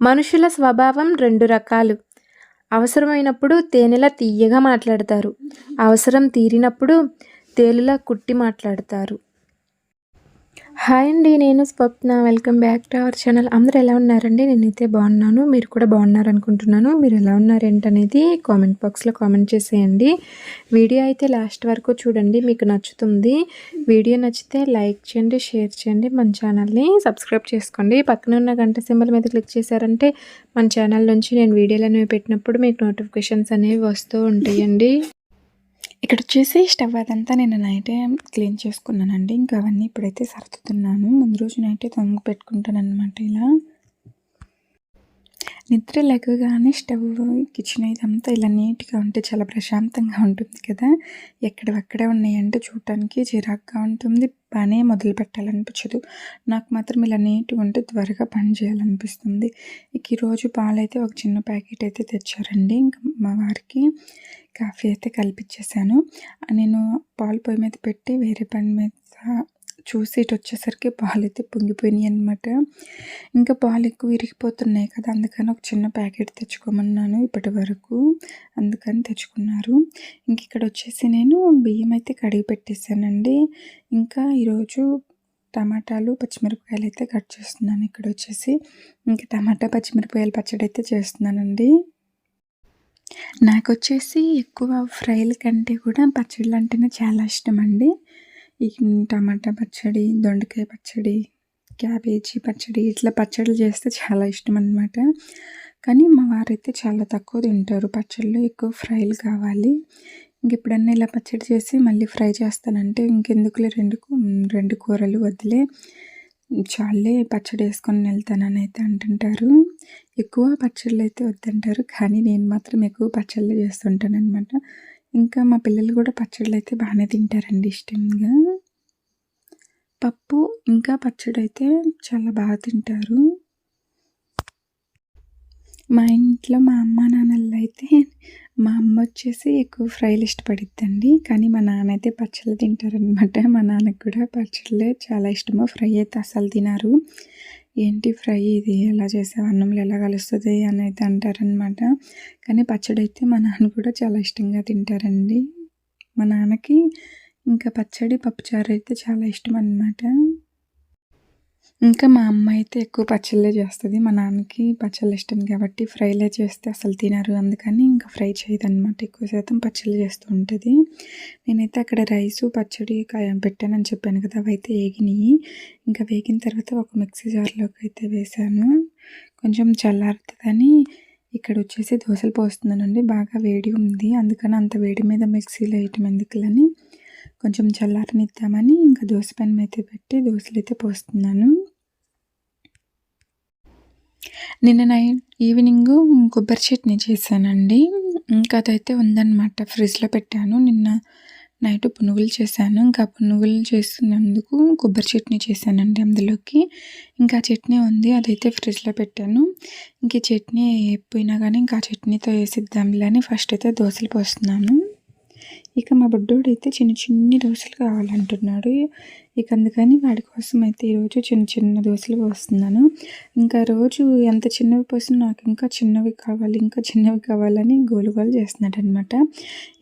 మనుషుల స్వభావం రెండు రకాలు. అవసరమైనప్పుడు తేనెలా తీయగా మాట్లాడతారు. అవసరం తీరినప్పుడు తేలులా కుట్టి మాట్లాడతారు. హాయ్ అండి నేను Swapna. Welcome back to our channel అందరూ ఎలా ఉన్నారండి? నేనైతే బాగున్నాను. మీరు కూడా బాగున్నారు అనుకుంటున్నాను మీరు ఎలా ఉన్నారు ఏంటనేది కామెంట్ బాక్స్లో కామెంట్ చేసేయండి. వీడియో అయితే లాస్ట్ వరకు చూడండి మీకు నచ్చుతుంది. వీడియో నచ్చితే లైక్ చేయండి షేర్ చేయండి. మన ఛానల్ని సబ్స్క్రైబ్ చేసుకోండి. పక్కన ఉన్న గంట సింబల్ మీద క్లిక్ చేశారంటే మన ఛానల్ నుంచి నేను వీడియోలు అనేవి పెట్టినప్పుడు మీకు నోటిఫికేషన్స్ అనేవి వస్తూ ఉంటాయండి. ఇక్కడ వచ్చేసి స్టవ్ అదంతా నేను నైటే క్లీన్ చేసుకున్నానండి. ఇంకా అవన్నీ ఇప్పుడైతే సర్దుతున్నాను. ముందు రోజు నైటే తొంగి పెట్టుకుంటాను అనమాట ఇలా. నిద్ర లేకగానే స్టవ్ కిచెన్ ఇదంతా ఇలా నీట్గా ఉంటే చాలా ప్రశాంతంగా ఉంటుంది కదా. ఎక్కడవక్కడే ఉన్నాయంటే చూడటానికి చిరాగ్గా ఉంటుంది. పనే మొదలు పెట్టాలనిపించదు. నాకు మాత్రం ఇలా నీట్గా ఉంటే త్వరగా పని చేయాలనిపిస్తుంది. ఇక ఈరోజు పాలైతే ఒక చిన్న ప్యాకెట్ అయితే తెచ్చారండి. ఇంకా మా వారికి కాఫీ అయితే కల్పించేశాను నేను పాలు పొయ్యి మీద పెట్టి వేరే పని మీద చూసి ఇటు వచ్చేసరికి పాలు అయితే పొంగిపోయినాయి అనమాట ఇంకా పాలు ఎక్కువ విరిగిపోతున్నాయి కదా అందుకని ఒక చిన్న ప్యాకెట్ తెచ్చుకోమన్నాను ఇప్పటి వరకు. అందుకని తెచ్చుకున్నారు. ఇంక ఇక్కడ వచ్చేసి నేను బియ్యం అయితే కడిగి పెట్టేశానండి ఇంకా ఈరోజు టమాటాలు పచ్చిమిరపకాయలు అయితే కట్ చేస్తున్నాను ఇక్కడ వచ్చేసి. ఇంకా టమాటా పచ్చిమిరపకాయలు పచ్చడి అయితే చేస్తున్నానండి. నాకు వచ్చేసి ఎక్కువ ఫ్రైల కంటే కూడా పచ్చళ్ళు అంటేనే చాలా ఇష్టం అండి ఈ టమాటా పచ్చడి దొండకాయ పచ్చడి క్యాబేజీ పచ్చడి ఇట్లా పచ్చళ్ళు చేస్తే చాలా ఇష్టం అనమాట కానీ మా వారైతే చాలా తక్కువ తింటారు పచ్చళ్ళు ఎక్కువ ఫ్రైలు కావాలి. ఇంక ఎప్పుడన్నా ఇలా పచ్చడి చేసి మళ్ళీ ఫ్రై చేస్తానంటే ఇంకెందుకులే రెండు రెండు కూరలు వదిలే చాలే పచ్చడి వేసుకొని వెళ్తానని అయితే అంటుంటారు. ఎక్కువ పచ్చళ్ళు అయితే వద్దంటారు. కానీ నేను మాత్రం ఎక్కువ పచ్చళ్ళు చేస్తుంటాను అనమాట ఇంకా మా పిల్లలు కూడా పచ్చళ్ళు అయితే బాగానే తింటారండి ఇష్టంగా. పప్పు ఇంకా పచ్చడి అయితే చాలా బాగా తింటారు. మా ఇంట్లో మా అమ్మ నాన్నలు అయితే మా అమ్మ వచ్చేసి ఎక్కువ ఫ్రైలు ఇష్టపడిద్దండి. కానీ మా నాన్న అయితే పచ్చళ్ళు తింటారనమాట మా నాన్నకు కూడా పచ్చళ్ళే చాలా ఇష్టము. ఫ్రై అయితే అసలు తినారు. ఏంటి ఫ్రై ఇది? ఎలా చేసావు? అన్నంలో ఎలా కలుస్తుంది? అని అయితే అంటారనమాట కానీ పచ్చడి అయితే మా నాన్న కూడా చాలా ఇష్టంగా తింటారండి. మా నాన్నకి ఇంకా పచ్చడి పప్పుచారు అయితే చాలా ఇష్టం అనమాట ఇంకా మా అమ్మ అయితే ఎక్కువ పచ్చళ్ళే చేస్తుంది. మా నాన్నకి పచ్చళ్ళు ఇష్టం కాబట్టి ఫ్రైలే చేస్తే అసలు తినరు. అందుకని ఇంకా ఫ్రై చేయదు అనమాట ఎక్కువ శాతం పచ్చళ్ళు చేస్తూ ఉంటుంది. నేనైతే అక్కడ రైసు పచ్చడి పెట్టానని చెప్పాను కదా అవి అయితే వేగినాయి ఇంకా వేగిన తర్వాత ఒక మిక్సీ జార్లోకి అయితే వేసాను కొంచెం చల్లారుతుందని ఇక్కడ వచ్చేసి దోశలు పోస్తున్నానండి. బాగా వేడి ఉంది. అందుకని అంత వేడి మీద మిక్సీలో వేయటం ఎందుకులని కొంచెం చల్లారనిద్దామని ఇంకా దోశ పెనం అయితే పెట్టి దోశలు అయితే పోస్తున్నాను. నిన్న నైట్ ఈవినింగ్ కొబ్బరి చట్నీ చేశానండి. ఇంకా అదైతే ఉందన్నమాట. ఫ్రిడ్జ్లో పెట్టాను. నిన్న నైట్ పునుగులు చేశాను. ఇంకా పునుగులు చేసినందుకు కొబ్బరి చట్నీ చేశానండి అందులోకి. ఇంకా చట్నీ ఉంది. అదైతే ఫ్రిడ్జ్లో పెట్టాను. ఇంక చట్నీ పోయినా కానీ ఇంకా చట్నీతో వేసిద్దాంలే అని ఫస్ట్ అయితే దోశలు పోస్తున్నాను. ఇక మా బుడ్డోడు అయితే చిన్న చిన్ని దోశలు కావాలంటున్నాడు. ఇక అందుకని వాడి కోసం అయితే ఈరోజు చిన్న చిన్న దోశలు పోస్తున్నాను. ఇంకా రోజు ఎంత చిన్నవి పోసినా నాకు ఇంకా చిన్నవి కావాలి ఇంకా చిన్నవి కావాలని గోలుగోలు చేస్తున్నాడు అనమాట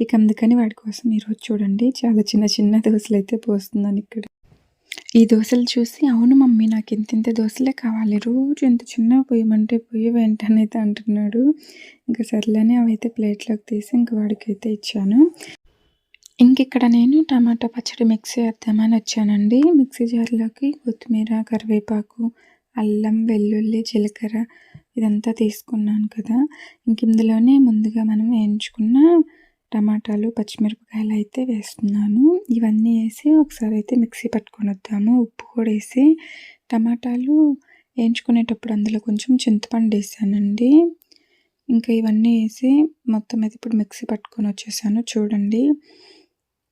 ఇక అందుకని వాడి కోసం ఈరోజు చూడండి చాలా చిన్న చిన్న దోశలు అయితే పోస్తున్నాను ఇక్కడ. ఈ దోశలు చూసి అవును మమ్మీ నాకు ఇంత ఇంత దోశలే కావాలి. రోజు ఇంత చిన్న పోయమంటే పోయి వెంటనైతే అంటున్నాడు. ఇంకా సర్లేని అవైతే ప్లేట్లోకి తీసి ఇంక వాడికైతే ఇచ్చాను. ఇంకిక్కడ నేను టమాటా పచ్చడి మిక్సీ వేద్దామని వచ్చానండి. మిక్సీ జార్లోకి కొత్తిమీర కరివేపాకు అల్లం వెల్లుల్లి జీలకర్ర ఇదంతా తీసుకున్నాను కదా. ఇంక ఇందులోనే ముందుగా మనం వేయించుకున్న టమాటాలు పచ్చిమిరపకాయలు అయితే వేస్తున్నాను. ఇవన్నీ వేసి ఒకసారి అయితే మిక్సీ పట్టుకొని వద్దాము. ఉప్పు కూడా వేసి టమాటాలు వేయించుకునేటప్పుడు అందులో కొంచెం చింతపండు వేసానండి. ఇంకా ఇవన్నీ వేసి మొత్తం అయితే ఇప్పుడు మిక్సీ పట్టుకొని వచ్చేసాను. చూడండి.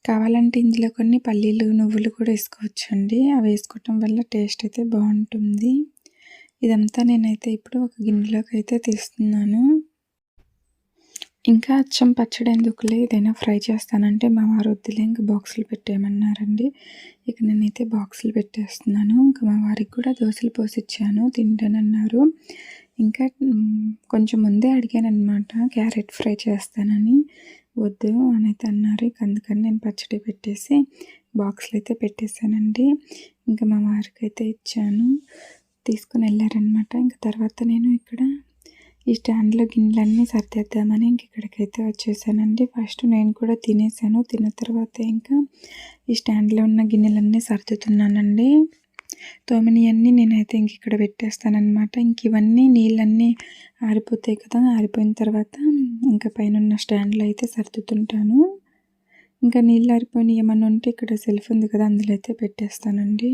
కావాలంటే ఇందులో కొన్ని పల్లీలు నువ్వులు కూడా వేసుకోవచ్చండి. అవి వేసుకోవటం వల్ల టేస్ట్ అయితే బాగుంటుంది. ఇదంతా నేనైతే ఇప్పుడు ఒక గిన్నెలోకి అయితే తీస్తున్నాను. ఇంకా అచ్చం పచ్చడి ఎందుకులే? ఏదైనా ఫ్రై చేస్తానంటే మా వారు వద్దులే ఇంకా బాక్సులు పెట్టేయమన్నారండి. ఇక నేనైతే బాక్సులు పెట్టేస్తున్నాను. ఇంకా మా వారికి కూడా దోశలు పోసిచ్చాను తింటానన్నారు. ఇంకా కొంచెం ముందే అడిగానమాట క్యారెట్ ఫ్రై చేస్తానని. వద్దు అని అయితే అన్నారు. ఇక అందుకని నేను పచ్చడి పెట్టేసి బాక్స్లో అయితే పెట్టేశానండి. ఇంకా మా వారికి అయితే ఇచ్చాను. తీసుకుని వెళ్ళారనమాట ఇంకా తర్వాత నేను ఇక్కడ ఈ స్టాండ్లో గిన్నెలన్నీ సర్దేద్దామని ఇంక ఇక్కడికైతే వచ్చేసానండి. ఫస్ట్ నేను కూడా తినేసాను. తిన్న తర్వాత ఇంకా ఈ స్టాండ్లో ఉన్న గిన్నెలన్నీ సర్దుతున్నానండి. తోమినవన్నీ నేనైతే ఇంక ఇక్కడ పెట్టేస్తానమాట ఇంక ఇవన్నీ నీళ్ళన్నీ ఆరిపోతాయి కదా ఆరిపోయిన తర్వాత ఇంకా పైన ఉన్న స్టాండ్లో అయితే సర్దుతుంటాను. ఇంకా నీళ్ళు ఆరిపోయిన ఏమన్నా ఉంటే ఇక్కడ సెల్ఫ్ ఉంది కదా అందులో అయితే పెట్టేస్తానండి.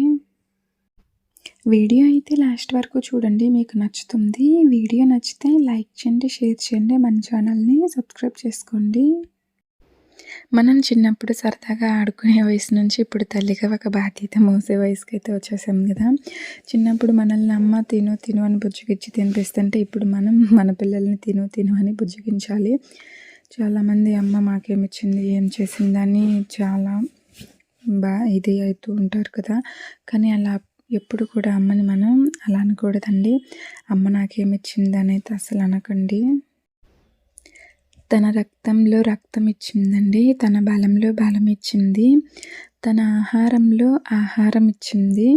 వీడియో అయితే లాస్ట్ వరకు చూడండి మీకు నచ్చుతుంది. వీడియో నచ్చితే లైక్ చేయండి షేర్ చేయండి. మన ఛానల్ని సబ్స్క్రైబ్ చేసుకోండి. మనం చిన్నప్పుడు సరదాగా ఆడుకునే వయసు నుంచి ఇప్పుడు తల్లిగా ఒక బాధ్యత మోసే వయసుకి అయితే వచ్చేసాం కదా. చిన్నప్పుడు మనల్ని అమ్మ తిను తిను అని బుజ్జగిచ్చి తినిపిస్తుంటే ఇప్పుడు మనం మన పిల్లల్ని తిను తిను అని బుజ్జగించాలి చాలామంది అమ్మ మాకేమిచ్చింది ఏం చేసిందని చాలా బా ఇది అవుతూ ఉంటారు కదా. కానీ అలా ఎప్పుడు కూడా అమ్మని మనం అలా అనకూడదండి. అమ్మ నాకేమిచ్చింది అనేది అసలు అనకండి. తన రక్తంలో రక్తం ఇచ్చిందండి తన బలంలో బలం ఇచ్చింది తన ఆహారంలో ఆహారం ఇచ్చింది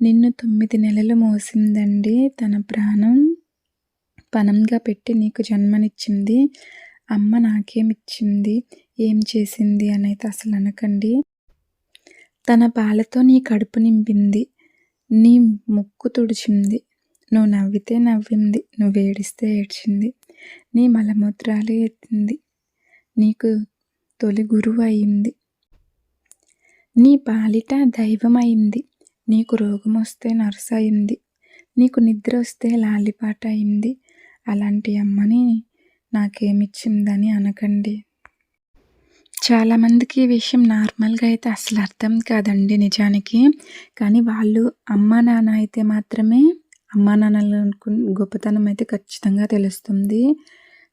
నిన్ను తొమ్మిది నెలలు మోసిందండి. తన ప్రాణం పనంగా పెట్టి నీకు జన్మనిచ్చింది. అమ్మ నాకేమిచ్చింది? ఏం చేసింది అనేది అసలు అనకండి. తన పాలతో నీ కడుపు నింపింది. నీ ముక్కు తుడిచింది. నువ్వు నవ్వితే నవ్వింది. నువ్వు ఏడిస్తే ఏడ్చింది. నీ మలమూత్రాలు ఎత్తింది. నీకు తొలి గురువు అయింది నీ పాలిట దైవం అయింది నీకు రోగం వస్తే నర్సు అయింది నీకు నిద్ర వస్తే లాలిపాట అయింది అలాంటి అమ్మని నాకేమిచ్చిందని అనకండి. చాలామందికి ఈ విషయం నార్మల్గా అయితే అసలు అర్థం కాదండి నిజానికి. కానీ వాళ్ళు అమ్మ నాన్న అయితే మాత్రమే అమ్మా నాన్నలు అనుకున్న గొప్పతనం అయితే ఖచ్చితంగా తెలుస్తుంది.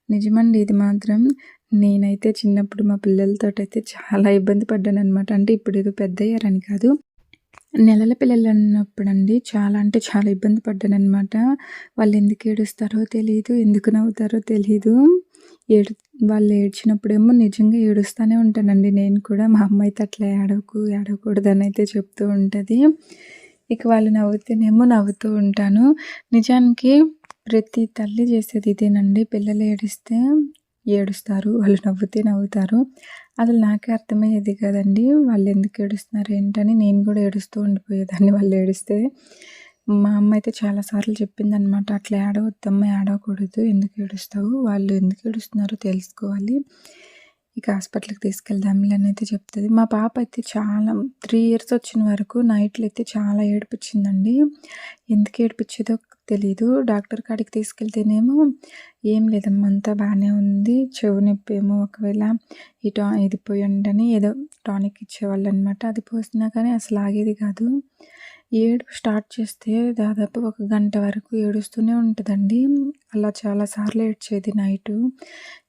నిజమండి ఇది మాత్రం. నేనైతే చిన్నప్పుడు మా పిల్లలతో అయితే చాలా ఇబ్బంది పడ్డాను అనమాట అంటే ఇప్పుడు ఏదో పెద్ద అయ్యారని కాదు. నెలల పిల్లలు అన్నప్పుడు అండి చాలా అంటే చాలా ఇబ్బంది పడ్డాను అనమాట వాళ్ళు ఎందుకు ఏడుస్తారో తెలియదు ఎందుకు నవ్వుతారో తెలియదు ఏడు వాళ్ళు ఏడ్చినప్పుడేమో నిజంగా ఏడుస్తూనే ఉంటానండి. నేను కూడా మా అమ్మ అయితే అట్లా ఏడవకు ఏడవకూడదని అయితే చెప్తూ ఉంటుంది. ఇక వాళ్ళు నవ్వుతేనేమో నవ్వుతూ ఉంటాను. నిజానికి ప్రతి తల్లి చేసేది ఇదేనండి. పిల్లలు ఏడిస్తే ఏడుస్తారు. వాళ్ళు నవ్వుతే నవ్వుతారు. అసలు నాకే అర్థమయ్యేది కదండి. వాళ్ళు ఎందుకు ఏడుస్తున్నారు ఏంటని నేను కూడా ఏడుస్తూ ఉండిపోయేదాన్ని. వాళ్ళు ఏడిస్తే మా అమ్మ అయితే చాలాసార్లు చెప్పిందనమాట అట్లా ఏడవద్దమ్మ ఏడవకూడదు. ఎందుకు ఏడుస్తావు? వాళ్ళు ఎందుకు ఏడుస్తున్నారో తెలుసుకోవాలి. ఇక హాస్పిటల్కి తీసుకెళ్దాం అని అయితే చెప్తుంది. మా పాప అయితే చాలా త్రీ ఇయర్స్ వచ్చిన వరకు నైట్లు అయితే చాలా ఏడిపించిందండి ఎందుకు ఏడిపించేదో తెలీదు. డాక్టర్ కాడికి తీసుకెళ్తేనేమో ఏం లేదమ్మా అంతా బాగానే ఉంది. చెవు నొప్పి ఏమో ఒకవేళ ఈ టా ఇది పోయి ఉండని ఏదో టానిక్ ఇచ్చేవాళ్ళు అనమాట అది పోసినా కానీ అసలు ఆగేది కాదు. ఏడుపు స్టార్ట్ చేస్తే దాదాపు ఒక గంట వరకు ఏడుస్తూనే ఉంటుందండి. అలా చాలాసార్లు ఏడ్చేది నైటు.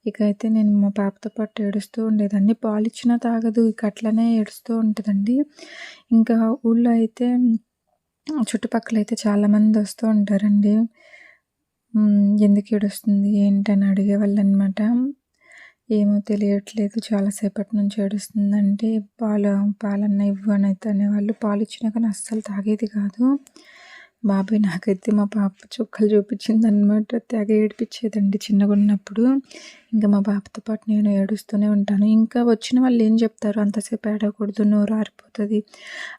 ఇక అయితే నేను మా పాపతో పాటు ఏడుస్తూ ఉండేదాన్ని. పాలు ఇచ్చినా తాగదు ఇక అట్లనే ఏడుస్తూ ఉంటుందండి. ఇంకా ఊళ్ళో అయితే చుట్టుపక్కల అయితే చాలామంది వస్తూ ఉంటారండి. ఎందుకు ఏడుస్తుంది? ఏంటని అడిగేవాళ్ళు అనమాట ఏమో తెలియట్లేదు. చాలాసేపటి నుంచి ఏడుస్తుందంటే పాలు పాలన్న ఇవ్వు అని అయితే అనేవాళ్ళు. పాలు ఇచ్చినా కానీ అస్సలు తాగేది కాదు. బాబాయ్ నాకైతే మా పాప చుక్కలు చూపించింది అనమాట తెగ ఏడిపించేదండి చిన్నగా ఉన్నప్పుడు. ఇంకా మా పాపతో పాటు నేను ఏడుస్తూనే ఉంటాను. ఇంకా వచ్చిన వాళ్ళు ఏం చెప్తారు? అంతసేపు ఏడకూడదు నోరు ఆరిపోతుంది.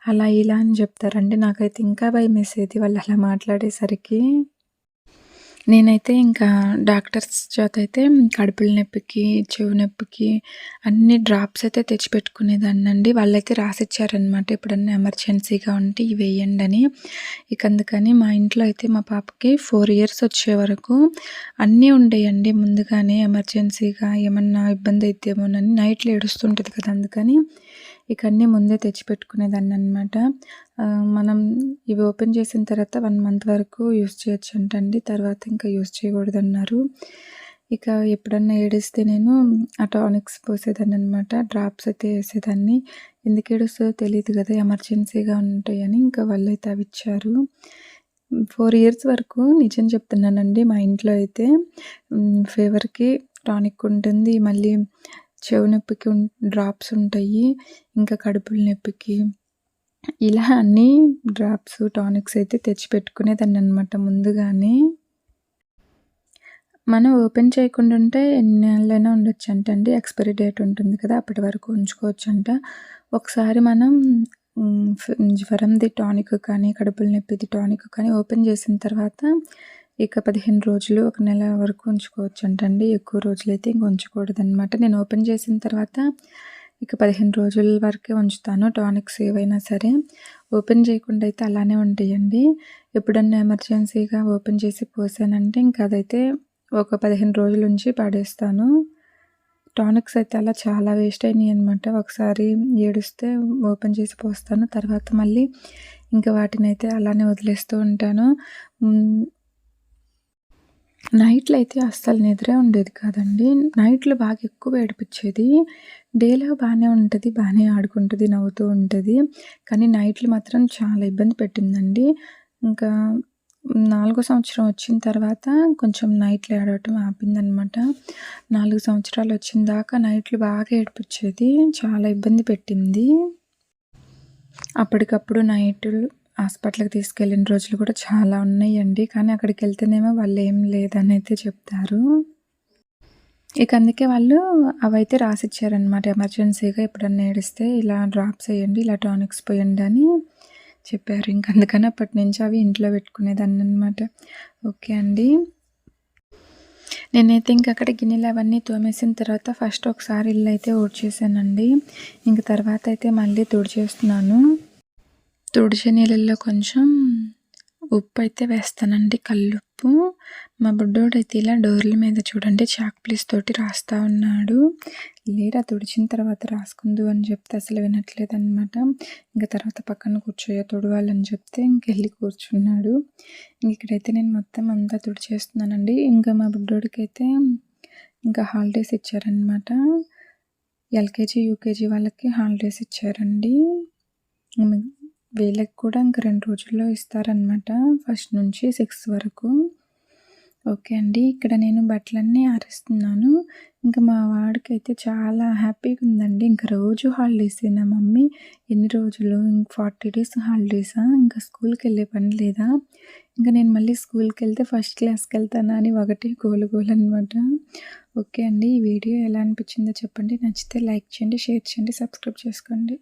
అలా ఇలా అని చెప్తారండి. నాకైతే ఇంకా భయం వేసేది వాళ్ళు అలా మాట్లాడేసరికి. నేనైతే ఇంకా డాక్టర్స్ చేత అయితే కడుపుల నొప్పికి చెవు నొప్పికి అన్ని డ్రాప్స్ అయితే తెచ్చిపెట్టుకునేదాన్నండి. వాళ్ళైతే రాసిచ్చారనమాట ఎప్పుడన్నా ఎమర్జెన్సీగా ఉంటే ఇవి వేయండి అని. ఇక అందుకని మా ఇంట్లో అయితే మా పాపకి ఫోర్ ఇయర్స్ వచ్చే వరకు అన్నీ ఉండేయండి. ముందుగానే ఎమర్జెన్సీగా ఏమన్నా ఇబ్బంది అయితేమోనని నైట్లో ఏడుస్తుంటుంది కదా అందుకని. ఇక అన్నీ ముందే తెచ్చిపెట్టుకునేదాన్ని అనమాట మనం ఇవి ఓపెన్ చేసిన తర్వాత వన్ మంత్ వరకు యూస్ చేయొచ్చు అంటండి. తర్వాత ఇంకా యూస్ చేయకూడదన్నారు. ఇక ఎప్పుడన్నా ఏడిస్తే నేను ఆ టానిక్స్ పోసేదాన్ని అనమాట డ్రాప్స్ అయితే వేసేదాన్ని. ఎందుకు ఏడుస్తుందో తెలియదు కదా ఎమర్జెన్సీగా ఉంటాయని ఇంకా వాళ్ళు అయితే అవి ఇచ్చారు. ఫోర్ ఇయర్స్ వరకు నిజం చెప్తున్నానండి మా ఇంట్లో అయితే. ఫీవర్కి టానిక్ ఉంటుంది. మళ్ళీ చెవు నొప్పికి ఉం- డ్రాప్స్ ఉంటాయి. ఇంకా కడుపుల నొప్పికి. ఇలా అన్ని డ్రాప్స్ టానిక్స్ అయితే తెచ్చి పెట్టుకునేదాన్ని అనమాట ముందుగానే. మనం ఓపెన్ చేయకుండా ఉంటే ఎన్ని నెలలైనా ఉండొచ్చు అంట అండి. ఎక్స్పైరీ డేట్ ఉంటుంది కదా అప్పటి వరకు ఉంచుకోవచ్చు అంట ఒకసారి మనం జ్వరంది టానిక్ కానీ కడుపుల నొప్పిది టానిక్ కానీ ఓపెన్ చేసిన తర్వాత ఇక పదిహేను రోజులు ఒక నెల వరకు ఉంచుకోవచ్చు అంటండి ఎక్కువ రోజులు అయితే ఇంక ఉంచకూడదు అనమాట నేను ఓపెన్ చేసిన తర్వాత ఇక పదిహేను రోజుల వరకే ఉంచుతాను. టానిక్స్ ఏవైనా సరే ఓపెన్ చేయకుండా అయితే అలానే ఉంటాయండి. ఎప్పుడన్నా ఎమర్జెన్సీగా ఓపెన్ చేసి పోసానంటే ఇంకా అదైతే ఒక పదిహేను రోజుల నుంచి పాడేస్తాను. టానిక్స్ అయితే అలా చాలా వేస్ట్ అయినాయి అనమాట ఒకసారి ఏడుస్తే ఓపెన్ చేసి పోస్తాను. తర్వాత మళ్ళీ ఇంకా వాటిని అయితే అలానే వదిలేస్తూ ఉంటాను. నైట్లో అయితే అస్సలు నిద్రే ఉండేది కాదండి. నైట్లో బాగా ఎక్కువ ఏడిపించేది. డేలో బాగానే ఉంటుంది బాగానే ఆడుకుంటుంది నవ్వుతూ ఉంటుంది. కానీ నైట్లు మాత్రం చాలా ఇబ్బంది పెట్టిందండి. ఇంకా నాలుగో సంవత్సరం వచ్చిన తర్వాత కొంచెం నైట్లు ఏడవటం ఆపిందనమాట. నాలుగు సంవత్సరాలు వచ్చిన దాకా నైట్లు బాగా ఏడిపించేది చాలా ఇబ్బంది పెట్టింది. అప్పటికప్పుడు నైట్లు హాస్పిటల్కి తీసుకెళ్ళిన రోజులు కూడా చాలా ఉన్నాయండి. కానీ అక్కడికి వెళ్తేనేమో వాళ్ళు ఏం లేదని అయితే చెప్తారు. ఇక అందుకే వాళ్ళు అవైతే రాసిచ్చారనమాట ఎమర్జెన్సీగా ఎప్పుడన్నా ఏడిస్తే ఇలా డ్రాప్స్ వేయండి ఇలా టానిక్స్ పోయండి అని చెప్పారు. ఇంక అందుకని అప్పటి నుంచి అవి ఇంట్లో పెట్టుకునేదాన్ని అనమాట ఓకే అండి. నేనైతే ఇంక అక్కడ గిన్నెలు అవన్నీ తోమేసిన తర్వాత ఫస్ట్ ఒకసారి ఇల్లు అయితే ఊడ్చేసానండి. ఇంక తర్వాత అయితే మళ్ళీ తుడిచేస్తున్నాను. తుడిచే నీళ్ళల్లో కొంచెం ఉప్పు అయితే వేస్తానండి కల్లుప్పు. మా బుడ్డోడు అయితే ఇలా డోర్ల మీద చూడండి చాక్ పీస్ తోటి రాస్తా ఉన్నాడు. లేరా తుడిచిన తర్వాత రాసుకుందు అని చెప్తే అసలు వినట్లేదు అనమాట ఇంకా తర్వాత పక్కన కూర్చోయో తుడవాలని చెప్తే ఇంకెళ్ళి కూర్చున్నాడు. ఇక్కడైతే నేను మొత్తం అంతా తుడిచేస్తున్నానండి. ఇంకా మా బుడ్డోడికి అయితే ఇంకా హాలిడేస్ ఇచ్చారనమాట ఎల్కేజీ యూకేజీ వాళ్ళకి హాలిడేస్ ఇచ్చారండి. వీళ్ళకి కూడా ఇంక రెండు రోజుల్లో ఇస్తారనమాట ఫస్ట్ నుంచి సిక్స్త్ వరకు. ఓకే అండి ఇక్కడ నేను బట్టలన్నీ ఆరేస్తున్నాను. ఇంకా మా వాడికి అయితే చాలా హ్యాపీగా ఉందండి. ఇంకా రోజు హాలిడేస్ నా మమ్మీ? ఎన్ని రోజులు? ఇంక ఫార్టీ డేస్ హాలిడేసా? ఇంకా స్కూల్కి వెళ్ళే పని లేదా? ఇంకా నేను మళ్ళీ స్కూల్కి వెళ్తే ఫస్ట్ క్లాస్కి వెళ్తానా అని ఒకటి గోలు గోలు అనమాట ఓకే అండి ఈ వీడియో ఎలా అనిపించిందో చెప్పండి. నచ్చితే లైక్ చేయండి షేర్ చేయండి సబ్స్క్రైబ్ చేసుకోండి.